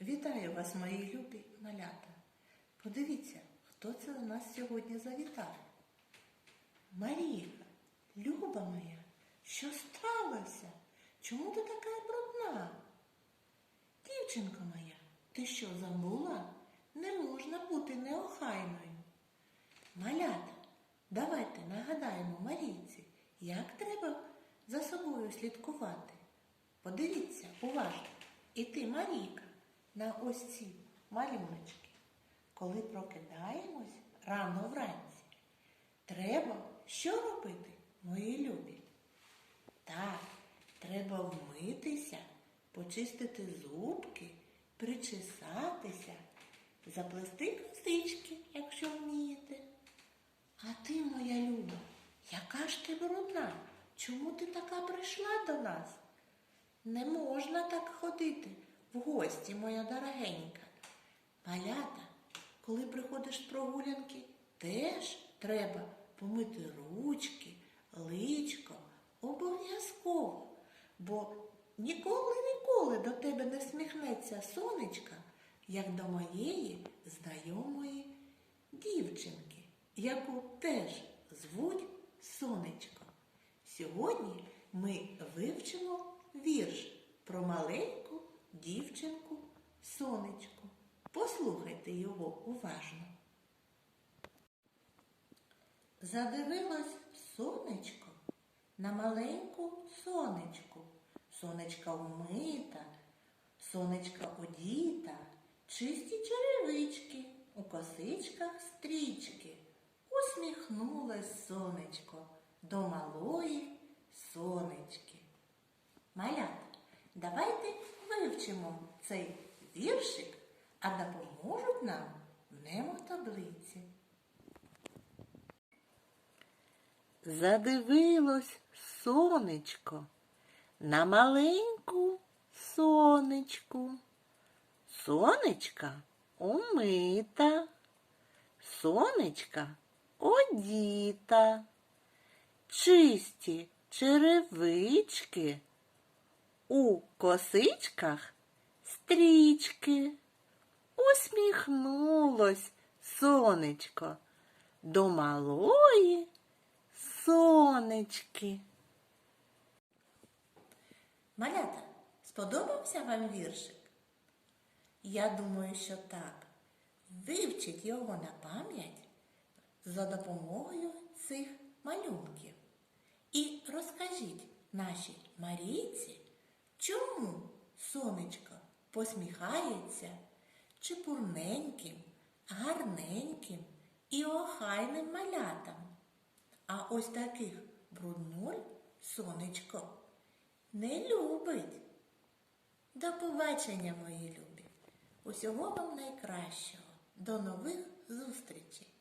Вітаю вас, мої любі малята. Подивіться, хто це у нас сьогодні завітав. Марійка, люба моя, що сталося? Чому ти така брудна? Дівчинко моя, ти що забула? Не можна бути неохайною. Малята, давайте нагадаємо Марійці, як треба за собою слідкувати. Подивіться уважно. І ти, Марійка, на ось ці малюночки. Коли прокидаємось рано вранці, треба що робити, мої любі? Так, треба вмитися, почистити зубки, причесатися, заплести косички, якщо вмієте. А ти, моя люба, яка ж ти брудна? Чому ти така прийшла до нас? Не можна так ходити в гості, моя дорогенька. Малята, коли приходиш з прогулянки, теж треба помити ручки, личко, обов'язково, бо ніколи-ніколи до тебе не сміхнеться сонечка, як до моєї знайомої дівчинки, яку теж звуть сонечко. Сьогодні ми вивчимо вірш про маленьку дівчинку сонечко. Послухайте його уважно. Задивилось сонечко на маленьку сонечку. Сонечка вмита, сонечка одіта, чисті черевички, у косичках стрічки. Усміхнулось сонечко до малої сонечки. Малята, давайте вивчимо цей віршик, а допоможуть нам таблиці. Задивилось сонечко на маленьку сонечку. Сонечка умита, сонечка одіта, чисті черевички, у косичках стрічки. Усміхнулось сонечко до малої сонечки. Малята, сподобався вам віршик? Я думаю, що так. Вивчіть його на пам'ять за допомогою цих малюнків. І розкажіть нашій Марійці, чому сонечко посміхається чепурненьким, гарненьким і охайним малятам. А ось таких бруднуль сонечко не любить. До побачення, мої любі! Усього вам найкращого. До нових зустрічей!